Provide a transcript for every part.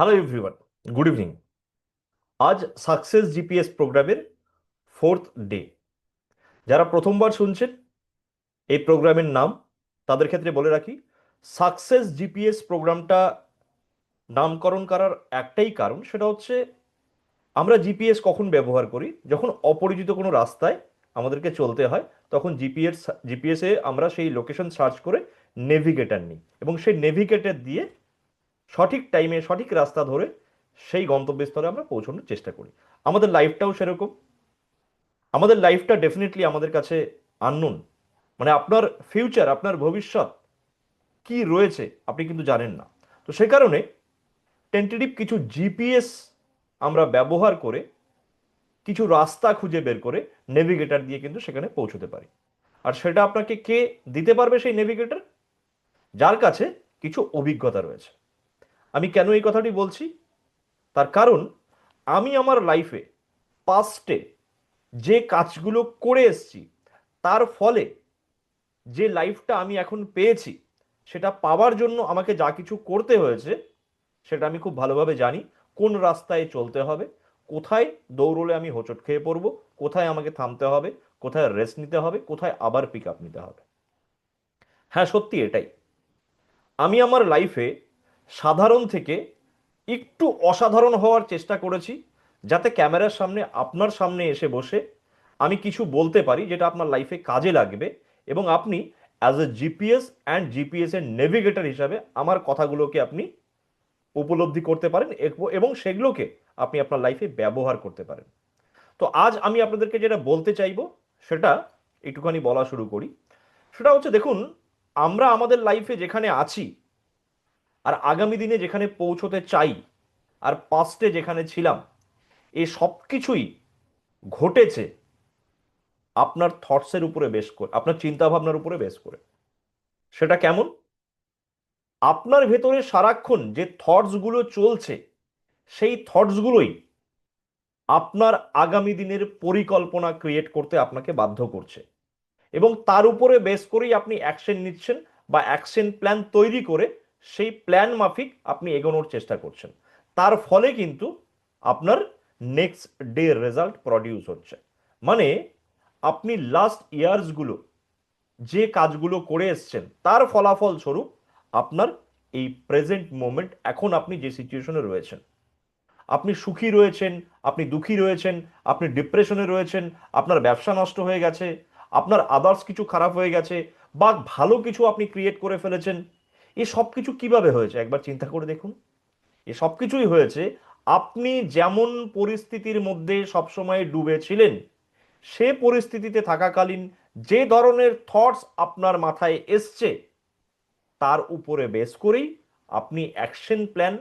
Hello everyone good evening আজ success GPS প্রোগ্রামের fourth day যারা প্রথমবার শুনছেন, এই প্রোগ্রামের নাম, তাদের ক্ষেত্রে বলে রাখি সাকসেস জিপিএস প্রোগ্রামটা নামকরণ করার একটাই কারণ, সেটা হচ্ছে আমরা জিপিএস কখন ব্যবহার করি? যখন অপরিচিত কোনো রাস্তায় আমাদেরকে চলতে হয়, তখন জিপিএস জিপিএসে আমরা সেই লোকেশন সার্চ করে নেভিগেটার নিই এবং সেই নেভিগেটার দিয়ে সঠিক টাইমে সঠিক রাস্তা ধরে সেই গন্তব্যস্থলে আমরা পৌঁছানোর চেষ্টা করি। আমাদের লাইফটাও সেরকম। আমাদের লাইফটা ডেফিনেটলি আমাদের কাছে আননোন মানে আপনার ফিউচার আপনার ভবিষ্যৎ কি রয়েছে, আপনি কিন্তু জানেন না। তো সে কারণে টেন্টেটিভ কিছু জিপিএস আমরা ব্যবহার করে কিছু রাস্তা খুঁজে বের করে নেভিগেটর দিয়ে কিন্তু সেখানে পৌঁছতে পারি। আর সেটা আপনাকে কে দিতে পারবে সেই নেভিগেটর যার কাছে কিছু অভিজ্ঞতা রয়েছে। আমি কেন এই কথাটি বলছি? তার কারণ, আমি আমার লাইফে পাস্টে যে কাজগুলো করে এসছি, তার ফলে যে লাইফটা আমি এখন পেয়েছি, সেটা পাওয়ার জন্য আমাকে যা কিছু করতে হয়েছে, সেটা আমি খুব ভালোভাবে জানি, কোন রাস্তায় চলতে হবে, কোথায় দৌড়লে আমি হোঁচট খেয়ে পড়ব, কোথায় আমাকে থামতে হবে, কোথায় রেস্ট নিতে হবে, কোথায় আবার পিক আপ নিতে হবে। হ্যাঁ সত্যি এটাই। আমি আমার লাইফে সাধারণ থেকে একটু অসাধারণ হওয়ার চেষ্টা করেছি, যাতে ক্যামেরার সামনে আপনার সামনে এসে বসে আমি কিছু বলতে পারি যেটা আপনার লাইফে কাজে লাগবে এবং আপনি as a GPS and GPS এর নেভিগেটর হিসাবে আমার কথাগুলোকে আপনি উপলব্ধি করতে পারেন এবং সেগুলোকে আপনি আপনার লাইফে ব্যবহার করতে পারেন। তো আজ আমি আপনাদেরকে যেটা বলতে চাইব, সেটা একটুখানি বলা শুরু করি। সেটা হচ্ছে, দেখুন, আমরা আমাদের লাইফে যেখানে আছি আর আগামী দিনে যেখানে পৌঁছতে চাই আর পাস্টে যেখানে ছিলাম এই সব কিছুই ঘটেছে আপনার থটসের উপরে বেশ করে, আপনার চিন্তা ভাবনার উপরে বেশ করে। সেটা কেমন? আপনার ভেতরে সারাক্ষণ যে থটসগুলো চলছে, সেই থটসগুলোই আপনার আগামী দিনের পরিকল্পনা ক্রিয়েট করতে আপনাকে বাধ্য করছে। এবং তার উপরে বেস করেই আপনি অ্যাকশন নিচ্ছেন বা অ্যাকশন প্ল্যান তৈরি করে সেই প্ল্যান মাফিক আপনি এগোনোর চেষ্টা করছেন। তার ফলে কিন্তু আপনার নেক্সট ডে রেজাল্ট প্রডিউস হচ্ছে। মানে আপনি লাস্ট ইয়ার্সগুলো যে কাজগুলো করে এসছেন, তার ফলাফল স্বরূপ আপনার এই প্রেজেন্ট মোমেন্ট এখন আপনি যে সিচুয়েশনে রয়েছেন। আপনি সুখী রয়েছেন, আপনি দুঃখী রয়েছেন, আপনি ডিপ্রেশনে রয়েছেন, আপনার ব্যবসা নষ্ট হয়ে গেছে, আপনার আদার্স কিছু খারাপ হয়ে গেছে, বা ভালো কিছু আপনি ক্রিয়েট করে ফেলেছেন এ সব কিছু কীভাবে হয়েছে? একবার চিন্তা করে দেখুন। এ সব কিছুই হয়েছে, আপনি যেমন পরিস্থিতির মধ্যে সবসময় ডুবে ছিলেন সে পরিস্থিতিতে থাকাকালীন যে ধরনের থটস আপনার মাথায় এসছে, তার উপরে বেস করেই আপনি অ্যাকশন প্ল্যান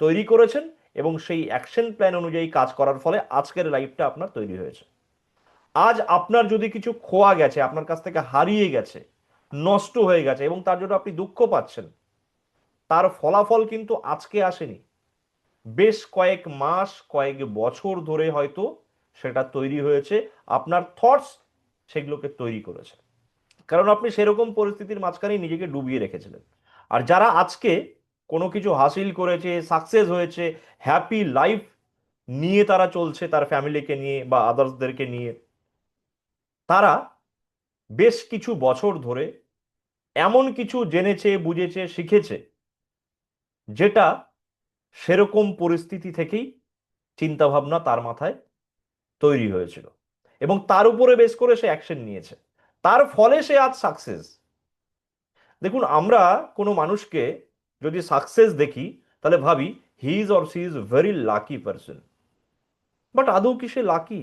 তৈরি করেছেন এবং সেই অ্যাকশন প্ল্যান অনুযায়ী কাজ করার ফলে আজকের লাইফটা আপনার তৈরি হয়েছে। আজ আপনার যদি কিছু খোয়া গেছে, আপনার কাছ থেকে হারিয়ে গেছে নষ্ট হয়ে গেছে এবং তার জন্য আপনি দুঃখ পাচ্ছেন। তার ফলাফল কিন্তু আজকে আসেনি। বেশ কয়েক মাস, কয়েক বছর ধরে হয়তো সেটা তৈরি হয়েছে, আপনার থটস সেগুলোকে তৈরি করেছে। কারণ আপনি সেরকম পরিস্থিতির মাঝখানেই নিজেকে ডুবিয়ে রেখেছিলেন। আর যারা আজকে কোনো কিছু হাসিল করেছে সাকসেস হয়েছে হ্যাপি লাইফ নিয়ে তারা চলছে, তার ফ্যামিলিকে নিয়ে বা আদার্সদেরকে নিয়ে, তারা বেশ কিছু বছর ধরে এমন কিছু জেনেছে, বুঝেছে, শিখেছে, যেটা সেরকম পরিস্থিতি থেকেই চিন্তাভাবনা তার মাথায় তৈরি হয়েছিল এবং তার উপরে বেস করে সে অ্যাকশন নিয়েছে। তার ফলে সে আজ সাকসেস দেখুন, আমরা কোনো মানুষকে যদি সাকসেস দেখি, তাহলে ভাবি he is or she is very lucky person but আদৌ কি সে লাকি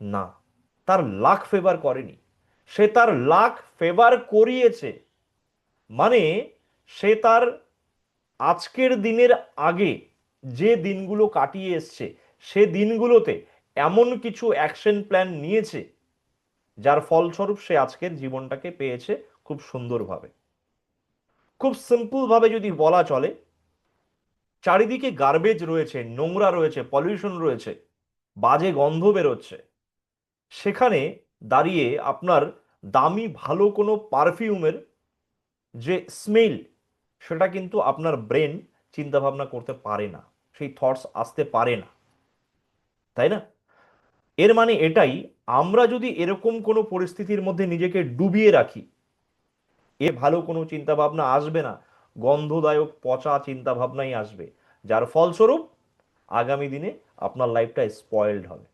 না। তার লাক ফেভার করেনি। সে তার লাক ফেভার করিয়েছে। মানে সে তার আজকের দিনের আগে যে দিনগুলো কাটিয়ে এসছে, সে দিনগুলোতে এমন কিছু অ্যাকশন প্ল্যান নিয়েছে, যার ফলস্বরূপ সে আজকের জীবনটাকে পেয়েছে খুব সুন্দরভাবে। খুব সিম্পলভাবে যদি বলা চলে, চারিদিকে গার্বেজ রয়েছে, নোংরা রয়েছে পলিউশন রয়েছে, বাজে গন্ধ বেরোচ্ছে। সেখানে দাঁড়িয়ে আপনার দামি ভালো কোনো পারফিউমের যে স্মেল সেটা কিন্তু আপনার ব্রেন চিন্তা ভাবনা করতে পারে না। সেই থটস আসতে পারে না। তাই না? এর মানে এটাই, আমরা যদি এরকম কোনো পরিস্থিতির মধ্যে নিজেকে ডুবিয়ে রাখি, এ ভালো কোনো চিন্তা ভাবনা আসবে না। গন্ধদায়ক, পচা চিন্তা ভাবনাই আসবে। যার ফলস্বরূপ আগামী দিনে আপনার লাইফটা স্পয়েলড হবে।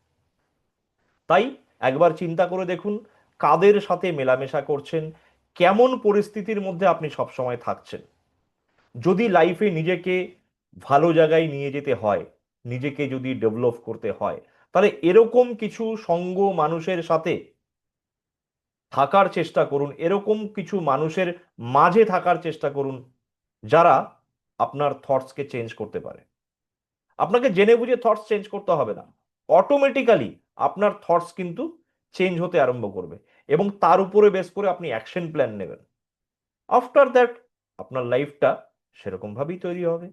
তাই একবার চিন্তা করে দেখুন কাদের সাথে মেলামেশা করছেন, কেমন পরিস্থিতির মধ্যে আপনি সবসময় থাকছেন। যদি লাইফে নিজেকে ভালো জায়গায় নিয়ে যেতে হয়, নিজেকে যদি ডেভেলপ করতে হয়, তাহলে এরকম কিছু সঙ্গ মানুষের সাথে থাকার চেষ্টা করুন, এরকম কিছু মানুষের মাঝে থাকার চেষ্টা করুন, যারা আপনার থটসকে চেঞ্জ করতে পারে। আপনাকে জেনে বুঝে থটস চেঞ্জ করতে হবে না। অটোমেটিক্যালি আপনার থটস কিন্তু চেঞ্জ হতে আরম্ভ করবে এবং তার উপরে বেস করে আপনি অ্যাকশন প্ল্যান নেবেন। আফটার দ্যাট আপনার লাইফটা সেরকমভাবেই তৈরি হবে।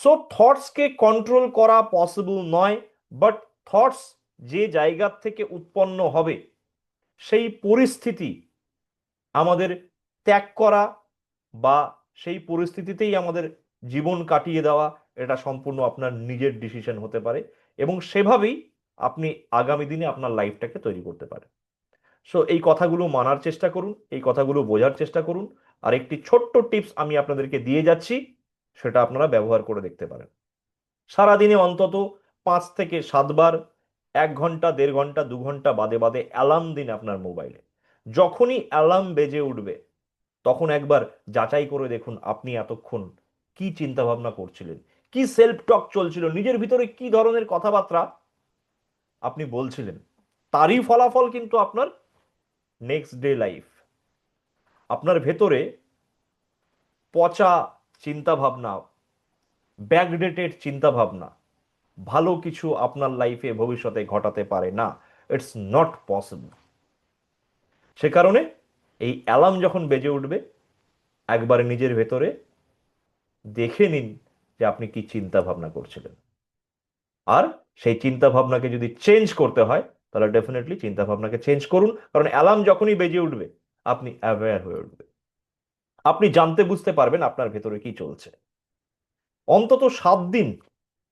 সো থটসকে কন্ট্রোল করা পসিবল নয় বাট থটস যে জায়গা থেকে উৎপন্ন হবে, সেই পরিস্থিতি আমাদের ত্যাগ করা বা সেই পরিস্থিতিতেই আমাদের জীবন কাটিয়ে দেওয়া এটা সম্পূর্ণ আপনার নিজের ডিসিশন হতে পারে এবং সেভাবেই আপনি আগামী দিনে আপনার লাইফটাকে তৈরি করতে পারেন। সো এই কথাগুলো মানার চেষ্টা করুন, এই কথাগুলো বোঝার চেষ্টা করুন। আর একটি ছোট্ট টিপস আমি আপনাদেরকে দিয়ে যাচ্ছি, সেটা আপনারা ব্যবহার করে দেখতে পারেন। সারাদিনে অন্তত পাঁচ থেকে সাতবার এক ঘণ্টা, দেড় ঘণ্টা, দু ঘণ্টা বাদে বাদে অ্যালার্ম দিন আপনার মোবাইলে যখনই অ্যালার্ম বেজে উঠবে, তখন একবার যাচাই করে দেখুন আপনি এতক্ষণ কি চিন্তা ভাবনা করছিলেন কি সেলফ টক চলছিল? নিজের ভিতরে কি ধরনের কথাবার্তা আপনি বলছিলেন? তারই ফলাফল কিন্তু আপনার নেক্সট ডে লাইফ আপনার ভেতরে পচা চিন্তা ভাবনা ব্যাকডেটেড চিন্তা ভাবনা ভালো কিছু আপনার লাইফে ভবিষ্যতে ঘটাতে পারে না। ইটস নট পসিবল সে কারণে এই অ্যালার্ম যখন বেজে উঠবে, একবার নিজের ভেতরে দেখে নিন যে আপনি কি চিন্তা ভাবনা করছিলেন। আর সেই চিন্তা ভাবনাকে যদি চেঞ্জ করতে হয়, তাহলে ডেফিনেটলি চিন্তা ভাবনাকে চেঞ্জ করুন, কারণ অ্যালার্ম যখনই বেজে উঠবে, আপনি অ্যাওয়্যার হয়ে উঠবে আপনি জানতে বুঝতে পারবেন আপনার ভেতরে কি চলছে। অন্তত সাত দিন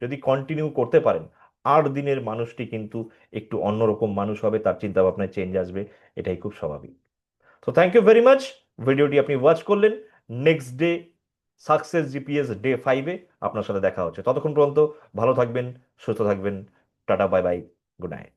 যদি কন্টিনিউ করতে পারেন, আট দিনের মানুষটি কিন্তু একটু অন্যরকম মানুষ হবে, তার চিন্তা ভাবনায় চেঞ্জ আসবে, এটাই খুব স্বাভাবিক। তো থ্যাংক ইউ ভেরি মাচ ভিডিওটি আপনি ওয়াচ করলেন next day success GPS day ফাইভে আপনার সাথে দেখা হচ্ছে। ততক্ষণ পর্যন্ত ভালো থাকবেন, সুস্থ থাকবেন। Tata bye bye good night